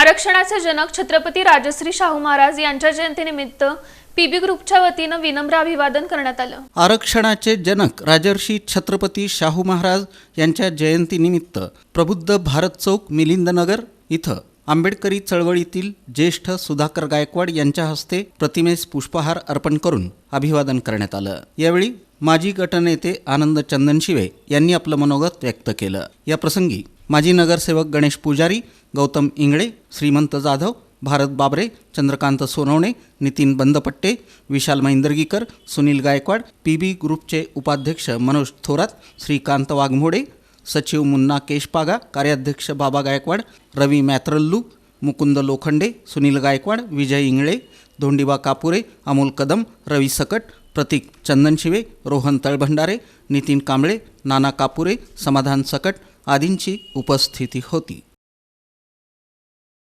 आरक्षणाचे जनक छत्रपती राजश्री शाहू महाराज यांच्या जयंतीनिमित्त पीबी ग्रुपच्या वतीनं विनम्र अभिवादन करण्यात आलं. आरक्षणाचे जनक राजर्षी छत्रपती शाहू महाराज यांच्या जयंतीनिमित्त प्रबुद्ध भारत चौक मिलिंदनगर इथं आंबेडकरी चळवळीतील ज्येष्ठ सुधाकर गायकवाड यांच्या हस्ते प्रतिमेस पुष्पहार अर्पण करून अभिवादन करण्यात आलं. यावेळी माजी गटनेते आनंद चंदनशिवे यांनी आपलं मनोगत व्यक्त केलं. या प्रसंगी माजी नगरसेवक गणेश पुजारी गौतम इंगळे श्रीमंत जाधव भारत बाबरे चंद्रकांत सोनवणे नितीन बंदपट्टे विशाल मैंदर्गीकर सुनील गायकवाड पी बी ग्रुपचे उपाध्यक्ष मनोज थोरात श्रीकांत वाघमोडे सचिव मुन्ना केशपागा कार्याध्यक्ष बाबा गायकवाड रवी मॅत्रल्लू मुकुंद लोखंडे सुनील गायकवाड विजय इंगळे धोंडिबा कापुरे अमोल कदम रवी सकट प्रतीक चंदनशिवे रोहन तळभंडारे नितीन कांबळे नाना कापुरे समाधान सकट आदींची उपस्थिती होती.